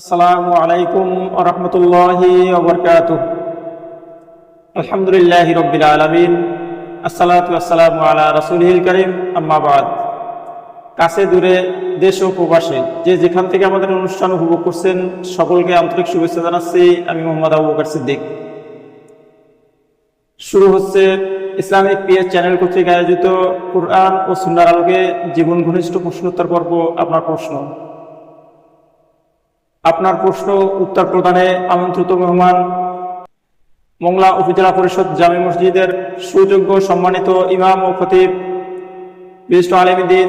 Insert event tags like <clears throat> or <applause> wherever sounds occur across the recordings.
আসসালামু আলাইকুম রহমতুল্লাহি আলহামদুলিল্লাহ রবিল আলমিন। আসসালাতু আসসালামু আলা রসুলহিল করিম। আম্মাবাদ কাছে দূরে দেশ ও প্রবাসে যে যেখান থেকে আমাদের অনুষ্ঠান উপভোগ করছেন, সকলকে আন্তরিক শুভেচ্ছা জানাচ্ছি আমি মোহাম্মদ আবু বকর সিদ্দিক। শুরু হচ্ছে ইসলামিক পিএস চ্যানেল কর্তৃক আয়োজিত কোরআন ও সুন্নার আলোকে জীবন ঘনিষ্ঠ প্রশ্নোত্তর পর্ব আপনার প্রশ্ন। আপনার প্রশ্ন উত্তর প্রদানে আমন্ত্রিত মেহমান মংলা উপজেলা পরিষদ জামে মসজিদের সুযোগ্য সম্মানিত ইমাম ও খতিব বিশিষ্ট আলমীদ্দিন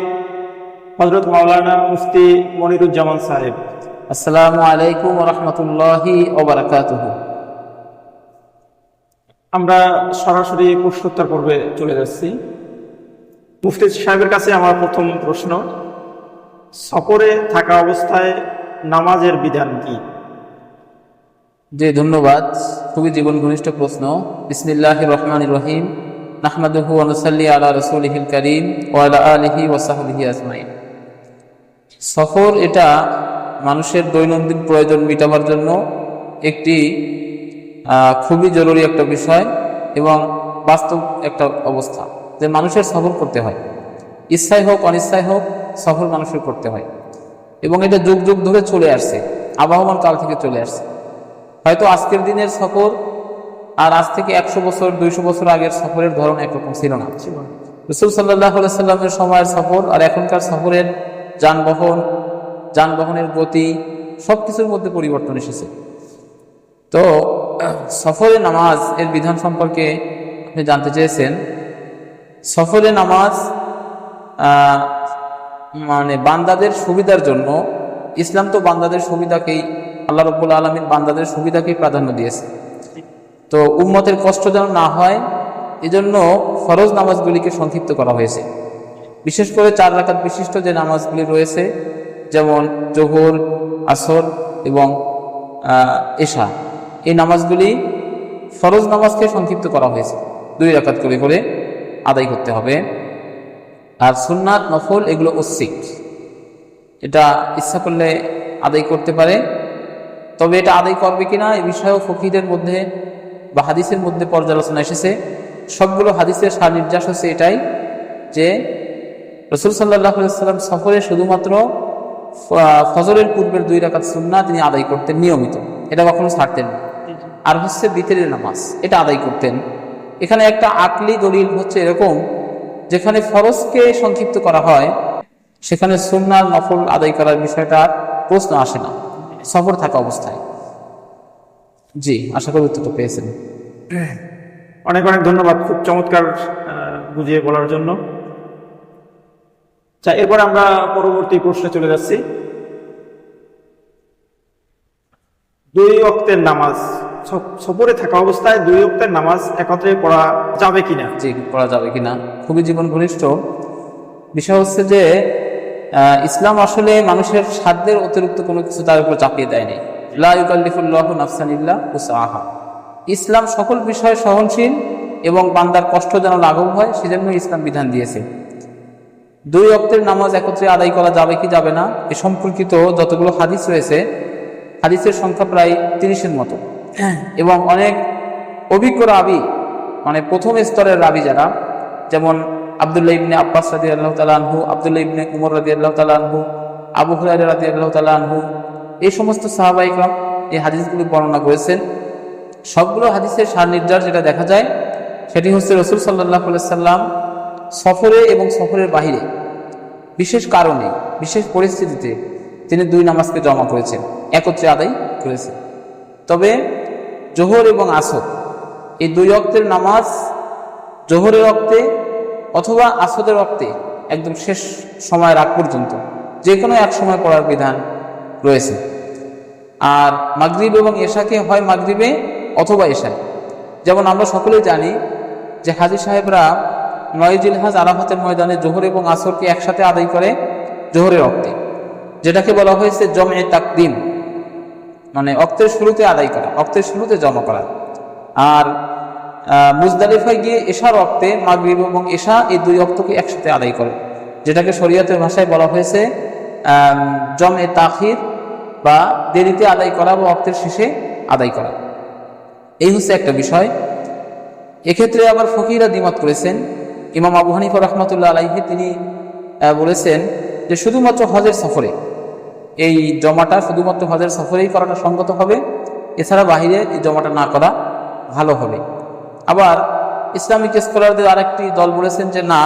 হজরত মাওলানা মুফতি মনিরুজ্জামান সাহেব। আসসালামু আলাইকুম রহমতুল্লাহি ওবরাকাতুহ আমরা সরাসরি প্রশ্নোত্তর পর্বে চলে যাচ্ছি। মুফতি সাহেবের কাছে আমার প্রথম প্রশ্ন সফরে থাকা অবস্থায় নামাজের বিধান কি? জি, ধন্যবাদ। খুবই জীবন ঘনিষ্ঠ প্রশ্ন। বিসমিল্লাহ রহমান রহিম। নাহমাদুহু অনুসাল্লি আলা রসুলহিল করিম ওয়ালা আলিহি ওয়াসাহবিহি আজমাইন। সফর এটা মানুষের দৈনন্দিন প্রয়োজন মেটাবার জন্য একটি খুবই জরুরি একটা বিষয় এবং বাস্তব একটা অবস্থা যে মানুষের সফর করতে হয়। ইচ্ছাই হোক, অনিচ্ছাই হোক, সফর মানুষের করতে হয়। এবং এটা যুগ যুগ ধরে চলে আসছে আবহমান কাল থেকে চলে আসছে। হয়তো আজকের দিনের সফর আর আজ থেকে একশো বছর দুইশো বছর আগের সফরের ধরন একরকম ছিল না। রসুল সাল্লাহ সাল্লামের সময়ের সফর আর এখনকার সফরের যানবাহন যানবাহনের গতি সব কিছুর মধ্যে পরিবর্তন এসেছে। তো সফরে নামাজ এর বিধান সম্পর্কে আপনি জানতে চেয়েছেন। সফরে নামাজ মানে বান্দাদের সুবিধার জন্য, ইসলাম তো বান্দাদের সুবিধাকেই, আল্লাহ রব্বুল আলমীর বান্দাদের সুবিধাকেই প্রাধান্য দিয়েছে। তো উম্মতের কষ্ট যেন না হয়, এজন্য ফরজ নামাজগুলিকে সংক্ষিপ্ত করা হয়েছে। বিশেষ করে চার রাকাত বিশিষ্ট যে নামাজগুলি রয়েছে, যেমন জোহর, আসর এবং এশা, এই নামাজগুলি ফরজ নামাজকে সংক্ষিপ্ত করা হয়েছে। দুই রাকাত করে করে আদায় করতে হবে। আর সুন্নাত নফল এগুলো ঐচ্ছিক এটা ইচ্ছা করলে আদায় করতে পারে। তবে এটা আদায় করবে কিনা এ বিষয়েও ফকিদের মধ্যে বা হাদিসের মধ্যে পর্যালোচনা এসেছে। সবগুলো হাদিসের সার নির্যাস হচ্ছে এটাই যে রসুল সাল্লাহ সাল্লাম সফরে শুধুমাত্র ফজরের পূর্বের দুই রাকাত সুন্না তিনি আদায় করতেন নিয়মিত। এটা কখনো ছাড়তেন না। আর হচ্ছে বিতেরের নামাজ এটা আদায় করতেন। এখানে একটা আকলি দলিল হচ্ছে এরকম যেখানে ফরজকে সংক্ষিপ্ত করা হয়, সেখানে সুন্নার নফল আদায় করার বিষয়টা প্রশ্ন আসে না। সফর থাকা অবস্থায়। জি, আশা করি উত্তরটা পেয়েছেন। অনেক অনেক ধন্যবাদ খুব চমৎকার বুঝিয়ে বলার জন্য। আচ্ছা এরপর আমরা পরবর্তী প্রশ্নে চলে যাচ্ছি। দুই অক্তের নামাজ। সফরে থাকা অবস্থায় দুই অক্তের নামাজ একত্রে পড়া যাবে কিনা? জি করা যাবে কিনা? খুবই জীবন ঘনিষ্ঠ বিষয় হচ্ছে যে ইসলাম আসলে মানুষের সাধ্যের অতিরিক্ত কোনো কিছু তার উপর চাপিয়ে দেয়নি ইসলাম সকল বিষয়ে সহনশীল এবং বান্দার কষ্ট যেন লাঘব হয় সেজন্য ইসলাম বিধান দিয়েছে। দুই অক্তের নামাজ একত্রে আদায় করা যাবে কি যাবে না, এ সম্পর্কিত যতগুলো হাদিস রয়েছে, হাদিসের সংখ্যা প্রায় তিরিশের মতো। এবং অনেক অভিজ্ঞ রাবি মানে প্রথম স্তরের রাবি যারা, যেমন আবদুল্লাহ ইবনে আব্বাস রাদি আল্লাহ তালাহু আবদুল্লাহ ইবনে উমর রাদি আল্লাহ তালাহু আবু হুরাই রাদি আল্লাহ তালাহু এই সমস্ত সাহাবাইকরাম এই হাদিসগুলি বর্ণনা করেছেন। সবগুলো হাদিসের সার নির্যাস যেটা দেখা যায়, সেটি হচ্ছে রসুল সাল্লাহ সাল্লাম সফরে এবং সফরের বাহিরে বিশেষ কারণে, বিশেষ পরিস্থিতিতে তিনি দুই নামাজকে জমা করেছেন, একত্রে আদায় করেছেন। তবে জোহর এবং আসর। এই দুই অক্তের নামাজ জোহরের অক্তে অথবা আসদের অক্তে একদম শেষ সময় রাগ পর্যন্ত যে কোনো এক সময় পড়ার বিধান রয়েছে। আর মাগরিব এবং এশাকে হয় মাগরিবে অথবা এশায়। যেমন আমরা সকলেই জানি যে হাজি সাহেবরা নয় জিলহাজ আরাফাতের ময়দানে জোহর এবং আসরকে একসাথে আদায় করে জোহরের অক্তে যেটাকে বলা হয়েছে জমে তাকদিম। মানে অক্তের শুরুতে আদায় করা, অক্তের শুরুতে জমা করা। আর মুজদালিফায় গিয়ে এশার অক্তে, মাগরিব এবং এশা এই দুই অক্তকে একসাথে আদায় করে। যেটাকে শরীয়তের ভাষায় বলা হয়েছে জমে তাখির বা দেরিতে আদায় করা বা অক্তের শেষে আদায় করা। এই হচ্ছে একটা বিষয়। এক্ষেত্রে আবার ফকিরা দ্বিমত করেছেন। ইমাম আবু হানিফা রহমতুল্লাহ আলাইহি তিনি বলেছেন যে শুধুমাত্র হজের সফরে এই জমাটা শুধুমাত্র হজের সফরেই করাটা সঙ্গত হবে। এছাড়া বাহিরে এই জমাটা না করা ভালো হবে। আবার ইসলামিক স্কলারদের আরেকটি দল বলেছেন যে, না,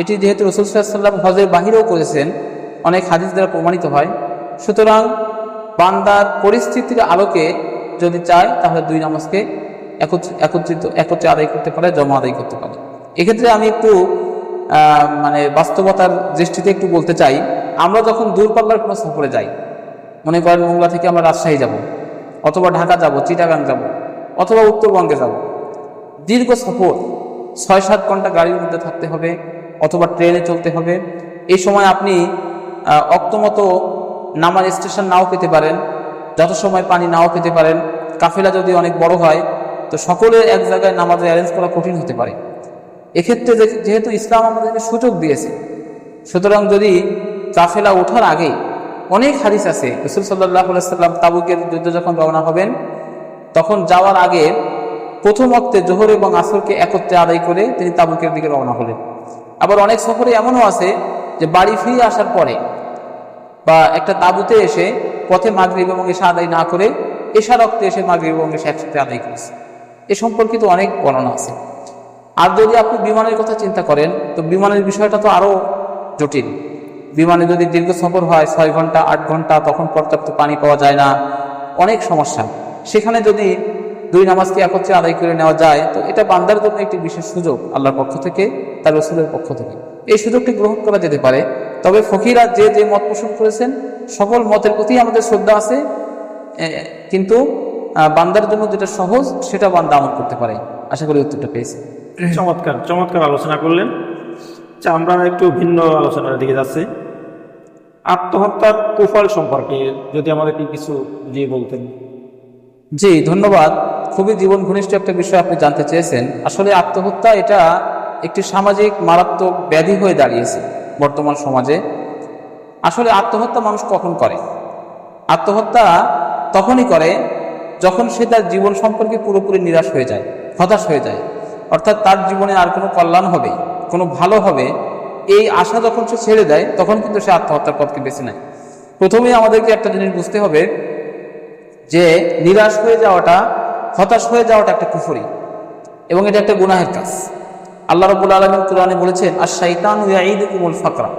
এটি যেহেতু রসুল সাল্লাম হজের বাহিরেও করেছেন, অনেক হাদিস দ্বারা প্রমাণিত হয়। সুতরাং বান্দার পরিস্থিতির আলোকে যদি চায়, তাহলে দুই নামাজকে একত্রিত, একত্রে আদায় করতে পারে, জমা আদায় করতে পারে। এক্ষেত্রে আমি একটু মানে বাস্তবতার দৃষ্টিতে একটু বলতে চাই। আমরা যখন দূরপাল্লার কোনো সফরে যাই, মনে করেন মোংলা থেকে আমরা রাজশাহী যাব, অথবা ঢাকা যাব, চিটাগাং যাব, অথবা উত্তরবঙ্গে যাব, দীর্ঘ সফর, ছয় সাত ঘণ্টা গাড়ির মধ্যে থাকতে হবে, অথবা ট্রেনে চলতে হবে। এই সময় আপনি অক্তমতো নামার স্টেশন নাও পেতে পারেন, যত সময় পানি নাও পেতে পারেন, কাফেলা যদি অনেক বড় হয়, তো সকলের এক জায়গায় নামাজে অ্যারেঞ্জ করা কঠিন হতে পারে। এক্ষেত্রে যেহেতু ইসলাম আমাদেরকে সুযোগ দিয়েছে, সুতরাং যদি কাফেলা ওঠার আগে অনেক হাদিস আছে, রসুল সাল্লাহ সাল্লাম তাবুকের যুদ্ধ যখন রওনা হবেন, তখন যাওয়ার আগে প্রথম অক্তে জোহর এবং আসরকে একত্রে আদায় করে তিনি তাবুকের দিকে রওনা হলেন। আবার অনেক সফরে এমনও আছে যে বাড়ি ফিরে আসার পরে বা একটা তাবুতে এসে পথে মাগরিব এবং এসা আদায় না করে এশা রক্তে এসে মাগরিব এবং এসে একসাথে আদায় করেছে। এ সম্পর্কিত অনেক বর্ণনা আছে। আর যদি আপনি বিমানের কথা চিন্তা করেন, তো বিমানের বিষয়টা তো আরও জটিল। বিমানে যদি দীর্ঘ সফর হয়, ছয় ঘণ্টা, আট ঘণ্টা, তখন পর্যাপ্ত পানি পাওয়া যায় না। অনেক সমস্যা। সেখানে যদি দুই নামাজকে একত্রে আদায় করে নেওয়া যায়, তো এটা বান্দার জন্য একটি বিশেষ সুযোগ, আল্লাহর পক্ষ থেকে, তার রসুলের পক্ষ থেকে। এই সুযোগটি গ্রহণ করা যেতে পারে। তবে ফকিরা যে যে মত পোষণ করেছেন, সকল মতের প্রতি আমাদের শ্রদ্ধা আছে কিন্তু বান্দার জন্য যেটা সহজ, সেটা বান্দা আমল করতে পারে। আশা করি উত্তরটা পেয়েছি চমৎকার চমৎকার আলোচনা করলেন। আচ্ছা আমরা একটু ভিন্ন আলোচনার দিকে যাচ্ছি। আত্মহত্যার কুফল সম্পর্কে যদি আমাদেরকে কিছু দিয়ে বলতেন। জি, ধন্যবাদ। খুবই জীবন ঘনিষ্ঠ একটা বিষয় আপনি জানতে চেয়েছেন। আসলে আত্মহত্যা এটা একটি সামাজিক মারাত্মক ব্যাধি হয়ে দাঁড়িয়েছে বর্তমান সমাজে। আসলে আত্মহত্যা মানুষ কখন করে? আত্মহত্যা তখনই করে যখন সে তার জীবন সম্পর্কে পুরোপুরি নিরাশ হয়ে যায়, হতাশ হয়ে যায়। অর্থাৎ তার জীবনে আর কোনো কল্যাণ হবে, কোনো ভালো হবে এই আশা যখন সে ছেড়ে দেয়, তখন কিন্তু সে আত্মহত্যার পথকে বেছে নেয়। প্রথমেই আমাদেরকে একটা জিনিস বুঝতে হবে যে নিরাশ হয়ে যাওয়াটা, হতাশ হয়ে যাওয়াটা একটা কুফরি এবং এটা একটা গুনাহের কাজ। আল্লাহ রবুল আলমিন কোরআনে বলেছেন আর শৈতান কুমুল ফাকরা।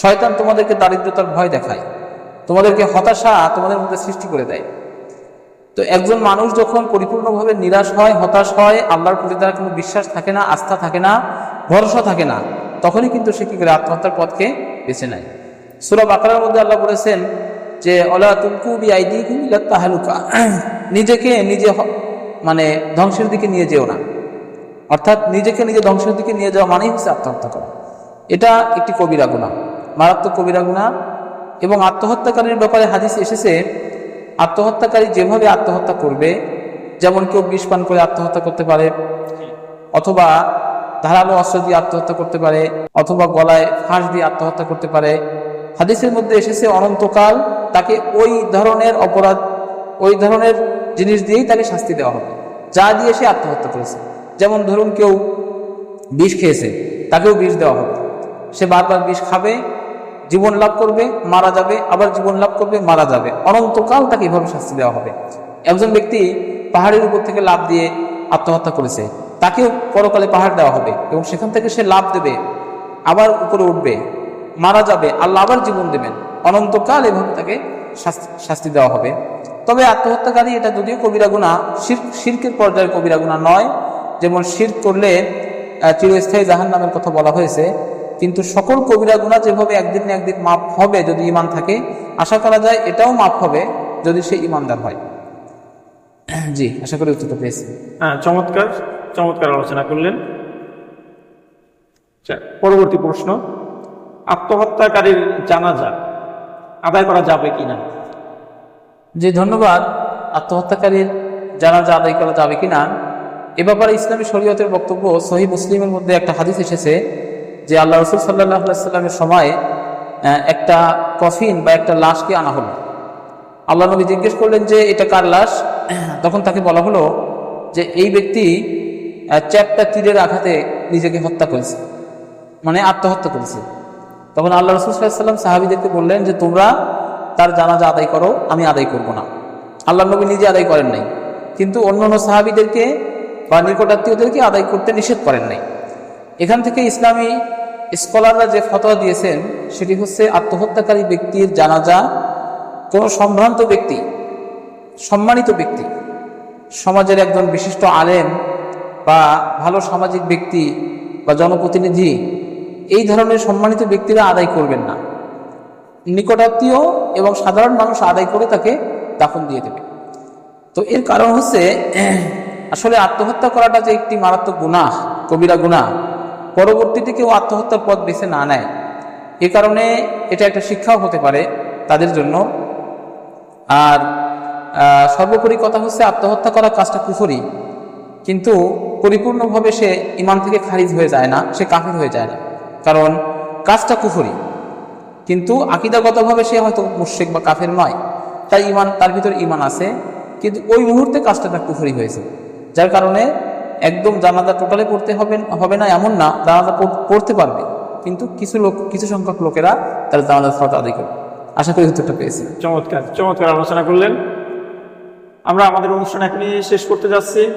শয়তান তোমাদেরকে দারিদ্রতার ভয় দেখায়, তোমাদেরকে হতাশা তোমাদের মধ্যে সৃষ্টি করে দেয়। তো একজন মানুষ যখন পরিপূর্ণভাবে নিরাশ হয়, হতাশ হয়, আল্লাহর প্রতি তার কোনো বিশ্বাস থাকে না, আস্থা থাকে না, ভরসা থাকে না তখনই কিন্তু সে কি করে আত্মহত্যার পথকে বেছে নেয়। সুরা বাকারার মধ্যে আল্লাহ বলেছেন যে অলা তুলকু বি আইদি তাহালুকা নিজেকে নিজে মানে ধ্বংসের দিকে নিয়ে যেও না। অর্থাৎ নিজেকে নিজে ধ্বংসের দিকে নিয়ে যাওয়া মানেই হচ্ছে আত্মহত্যা করা। এটা একটি কবিরা গুণা মারাত্মক কবিরা গুণা এবং আত্মহত্যাকারীর ব্যাপারে হাদিস এসেছে আত্মহত্যাকারী যেভাবে আত্মহত্যা করবে যেমন কেউ বিষ পান করে আত্মহত্যা করতে পারে অথবা ধারালো অস্ত্র দিয়ে আত্মহত্যা করতে পারে, অথবা গলায় ফাঁস দিয়ে আত্মহত্যা করতে পারে। হাদিসের মধ্যে এসেছে অনন্তকাল তাকে ওই ধরনের অপরাধ, ওই ধরনের জিনিস দিয়েই তাকে শাস্তি দেওয়া হবে, যা দিয়ে সে আত্মহত্যা করেছে। যেমন ধরুন কেউ বিষ খেয়েছে, তাকেও বিষ দেওয়া হবে। সে বারবার বিষ খাবে, জীবন লাভ করবে, মারা যাবে, আবার জীবন লাভ করবে, মারা যাবে। অনন্তকাল তাকে এভাবে শাস্তি দেওয়া হবে। একজন ব্যক্তি পাহাড়ের উপর থেকে লাভ দিয়ে আত্মহত্যা করেছে তাকেও পরকালে পাহাড় দেওয়া হবে এবং সেখান থেকে সে লাভ দেবে, আবার উপরে উঠবে, মারা যাবে, আল্লাহ আবার জীবন দেবেন। অনন্তকাল এভাবে তাকে শাস্তি দেওয়া হবে। তবে আত্মহত্যাকারী এটা যদিও কবিরা গুণা শির, শির্কের পর্যায়ের কবিরা গুণা নয়। যেমন শির করলে চিরস্থায়ী জাহান নামের কথা বলা হয়েছে। কিন্তু সকল কবিরা গুণা যেভাবে একদিন না একদিন মাপ হবে যদি ইমান থাকে, আশা করা যায় এটাও মাপ হবে যদি সে ইমানদার হয়। <clears throat> জি, আশা করি উত্তরটা পেয়েছি। হ্যাঁ চমৎকার। চমৎকার আলোচনা করলেন। আচ্ছা, পরবর্তী প্রশ্ন। আত্মহত্যাকারীর জানাজা আদায় করা যাবে কিনা? যে ধন্যবাদ। আত্মহত্যাকারীর জানাজা আদায় করা যাবে কিনা? এ ব্যাপারে ইসলামী শরীয়তের বক্তব্য সহি মুসলিমের মধ্যে একটা হাদিস এসেছে যে আল্লাহ রসুল সাল্লাহ সাল্লামের সময় একটা কফিন বা একটা লাশকে আনা হলো। আল্লাহ নবী জিজ্ঞেস করলেন যে এটা কার লাশ? তখন তাকে বলা হলো যে এই ব্যক্তি চ্যাপটা তীরের আঘাতে নিজেকে হত্যা করেছে। মানে আত্মহত্যা করেছে। তখন আল্লাহ রসুলাম সাহাবিদেরকে বললেন যে, তোমরা তার জানাজা আদায় করো, আমি আদায় করব না। আল্লাহ নবী নিজে আদায় করেন নাই। কিন্তু অন্য অন্য সাহাবিদেরকে বা নিকটাত্মীয়দেরকে আদায় করতে নিষেধ করেন নাই। এখান থেকে ইসলামী স্কলাররা যে ফতোয়া দিয়েছেন, সেটি হচ্ছে আত্মহত্যাকারী ব্যক্তির জানাজা কোনো সম্ভ্রান্ত ব্যক্তি, সম্মানিত ব্যক্তি, সমাজের একজন বিশিষ্ট আলেম বা ভালো সামাজিক ব্যক্তি বা জনপ্রতিনিধি, এই ধরনের সম্মানিত ব্যক্তিরা আদায় করবেন না। নিকটাত্মীয় এবং সাধারণ মানুষ আদায় করে তাকে দাফন দিয়ে দেবে। তো এর কারণ হচ্ছে, আসলে আত্মহত্যা করাটা যে একটি মারাত্মক গুনাহ, কবিরা গুনাহ, পরবর্তীতে কেউ আত্মহত্যার পথ বেছে না নেয়। এ কারণে এটা একটা শিক্ষাও হতে পারে তাদের জন্য। আর সর্বোপরি কথা হচ্ছে আত্মহত্যা করার কাজটা কুফরি। কিন্তু পরিপূর্ণভাবে সে ইমান থেকে খারিজ হয়ে যায় না, সে কাফির হয়ে যায় না। কারণ কাজটা কুফরি। কিন্তু আকিদাগতভাবে সে হয়তো মুশ্রিক বা কাফের নয়। তাই ইমান তার ভিতর ইমান আছে। কিন্তু ওই মুহূর্তে কাজটা তার কুফরি হয়েছে। যার কারণে একদম জানাজা টোটালে পড়তে হবে হবে না, এমন না, জানাজা পড়তে পারবে। কিন্তু কিছু লোক, কিছু সংখ্যক লোকেরা তার জানাজা সালাত আদায় করবে। আশা করি উত্তরটা পেয়েছে। চমৎকার চমৎকার আলোচনা করলেন। আমরা আমাদের অনুষ্ঠান এখনই শেষ করতে যাচ্ছি।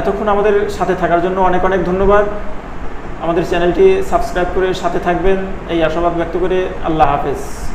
এতক্ষণ আমাদের সাথে থাকার জন্য অনেক অনেক ধন্যবাদ। আমাদের চ্যানেলটি সাবস্ক্রাইব করে সাথে থাকবেন। এই আশাবাদ ব্যক্ত করে আল্লাহ হাফেজ।